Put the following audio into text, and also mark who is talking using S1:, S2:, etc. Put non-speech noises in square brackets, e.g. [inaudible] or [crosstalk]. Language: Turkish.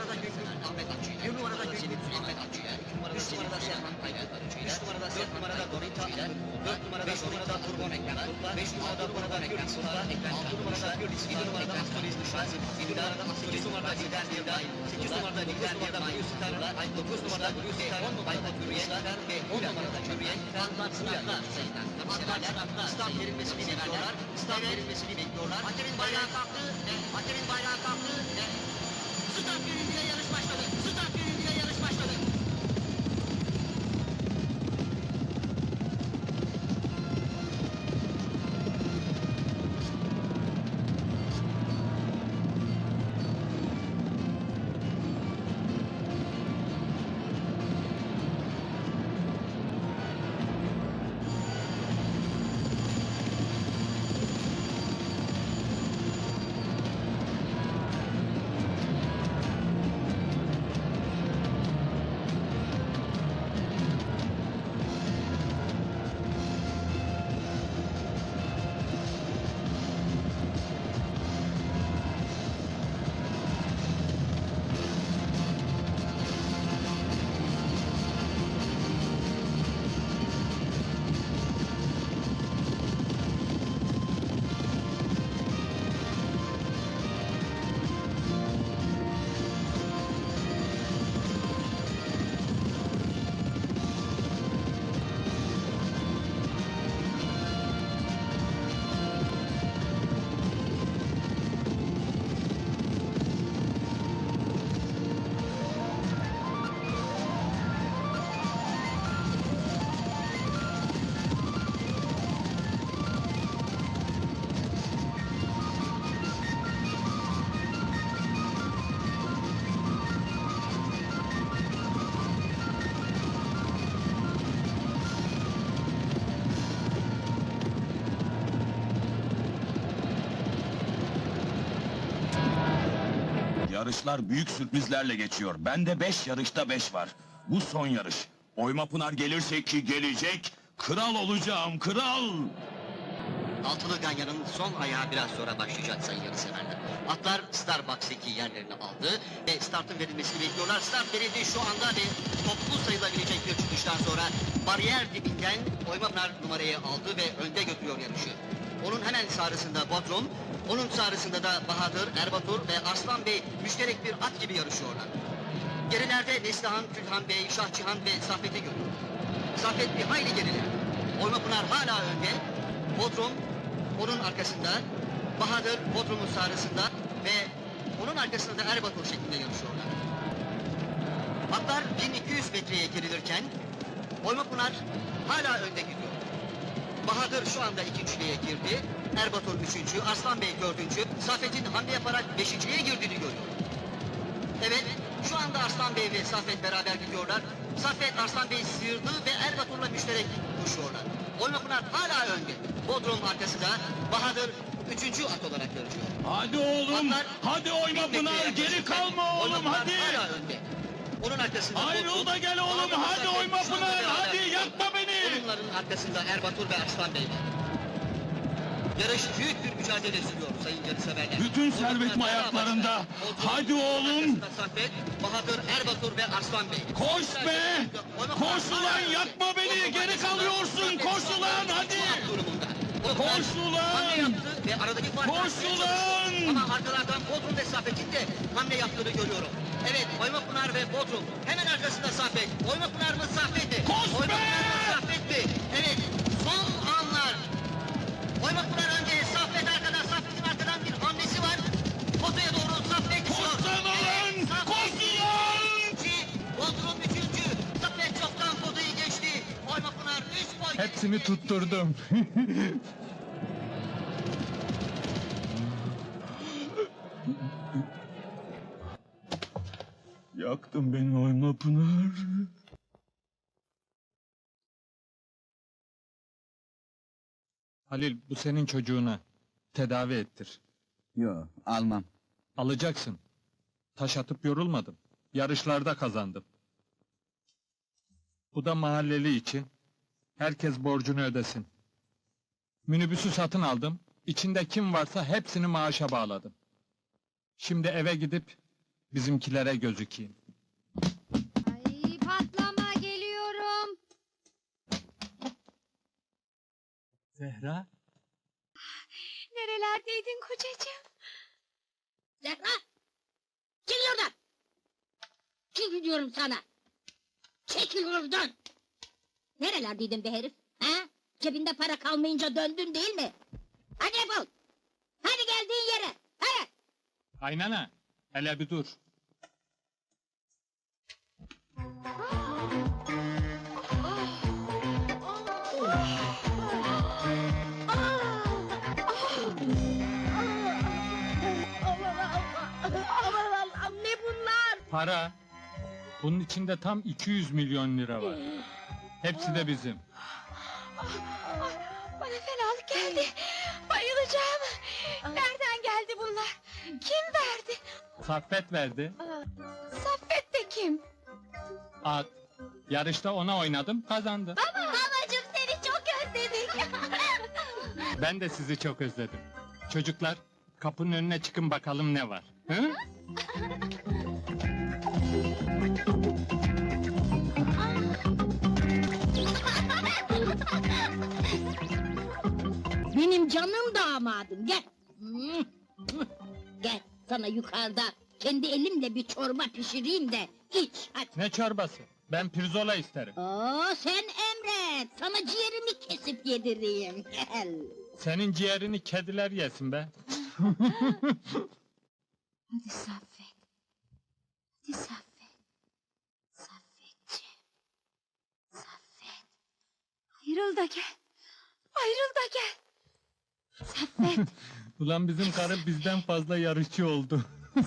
S1: numarada Gökhan Ahmet Akçı. Bir numarada Gökhan Ahmet Akçı. İki numarada Serhan Aydın. Üç numarada dört numarada Dorita Akın. Dört numarada Dorita Turban Ekran. Beş numarada Turban Ekran. Altı numarada Gürlis. Yedi numarada Astoriz Nişan. Yedi numarada Sekiz numarada Lider Nirday. Sekiz numarada Lider Sitar. Dokuz numarada Sitar. On numarada Hürriyet. Ve on numarada Hürriyet. Atlar sınavlar sınavlar. Start verilmesini bekliyorlar. Start verilmesini bekliyorlar. Hakemin bayrağı kalktı. Hakemin bayrağı kalktı. Start verildiğinde yarış başladı. Start
S2: Yarışlar büyük sürprizlerle geçiyor. Bende beş yarışta beş var. Bu son yarış. Oyma Pınar gelirse ki gelecek, kral olacağım, kral!
S1: Altılı Ganyan'ın son ayağı biraz sonra başlayacak sayın yarışseverler. Atlar Starbucks'taki yerlerini aldı ve startın verilmesini bekliyorlar. Start verildi şu anda ve toplu sayılabilecek bir çıkıştan sonra bariyer dibinden Oymapınar numarayı aldı ve önde götürüyor yarışı. Onun hemen sağrısında Bodrum, onun sağrısında da Bahadır, Erbatur ve Arslan Bey müşterek bir at gibi yarışıyorlar. Gerilerde Neslihan, Külhan Bey, Şahçıhan ve Saffet'i görüyor. Saffet bir hayli gerilerde. Oymapınar hala önde. Bodrum onun arkasında. Bahadır Bodrum'un sağrısında ve onun arkasında da Erbatur şeklinde yarışıyorlar. Atlar 1200 metreye gerilirken Oymapınar hala önde gidiyor. Bahadır şu anda ikinciliğe girdi. Erbatur üçüncü, Arslan Bey dördüncü. Saffet'in hamle yaparak beşinciliğe girdiğini görüyor. Evet, şu anda Arslan Bey ve Saffet beraber gidiyorlar. Saffet Arslan Bey'i sıyırdı ve Erbatur'la müşterek koşuyorlar. Oymapınar hala önde. Bodrum arkasında, Bahadır üçüncü at olarak yarışıyor.
S2: Hadi oğlum,
S1: Atlar
S2: hadi Oyma Pınar, geri kalma oğlum, hadi!
S1: hala önde. Onun arkasında
S2: Ayrıl da gel oğlum,
S1: Bahadır
S2: hadi
S1: Saffet
S2: Oyma Pınar, hadi, yakma beni!
S1: Onların arkasında Erbatur ve Arslan Bey var. Yarış büyük bir mücadele sürüyor sayın yarışseverler.
S2: Bütün servetim ayaklarında. Hadi oğlum!
S1: Saffet, Bahadır, Erbatur ve Arslan Bey.
S2: Koş be! Koş ulan, yakma beni, geri kalıyorsun, koş ulan, hadi! Koş ulan!
S1: Ve aradaki farkı
S2: Koş ulan!
S1: Ama arkalardan Bodrum ve Saffet'in de hamle yaptığını görüyorum. Evet, Oymapınar ve Bodrum. Hemen arkasında Saffet.
S3: Hepsini tutturdum.
S2: Yaktın beni Oyma Pınar.
S3: Halil bu senin çocuğuna. Tedavi ettir.
S4: Yo almam.
S3: Alacaksın. Taş atıp yorulmadım. Yarışlarda kazandım. Bu da mahalleli için. Herkes borcunu ödesin. Minibüsü satın aldım. İçinde kim varsa hepsini maaşa bağladım. Şimdi eve gidip Bizimkilere gözükeyim.
S4: Ay patlama geliyorum.
S3: Zehra?
S4: Nerelerdeydin kocacığım?
S5: Zehra! Çekil oradan! Çekil diyorum sana! Çekil oradan! Nerelerdeydin be herif? Ha? Cebinde para kalmayınca döndün değil mi? Hadi defol! Hadi geldiğin yere! Hadi!
S3: Aynana, hele bir dur.
S5: Aman Allah'ım ne bunlar?
S3: Para. Bunun içinde tam 200 milyon lira var. Hepsi de bizim.
S4: Bana fenalık geldi. Bayılacağım. Nereden geldi bunlar? Kim verdi?
S3: Saffet verdi.
S4: Saffet de kim?
S3: At. Yarışta ona oynadım, kazandı.
S4: Babacığım seni çok özledik. [laughs]
S3: Ben de sizi çok özledim. Çocuklar, kapının önüne çıkın bakalım ne var. Hı? [laughs]
S5: canım damadım gel. Gel sana yukarıda kendi elimle bir çorba pişireyim de iç hadi.
S3: Ne çorbası? Ben pirzola isterim.
S5: Oo sen emret sana ciğerimi kesip yedireyim gel.
S3: Senin ciğerini kediler yesin be.
S4: Hadi Saffet. Hadi Saffet. Saffetciğim. Saffet. Ayrıl da gel. Ayrıl da gel.
S3: Ulan bizim karı bizden fazla yarışçı oldu. [laughs]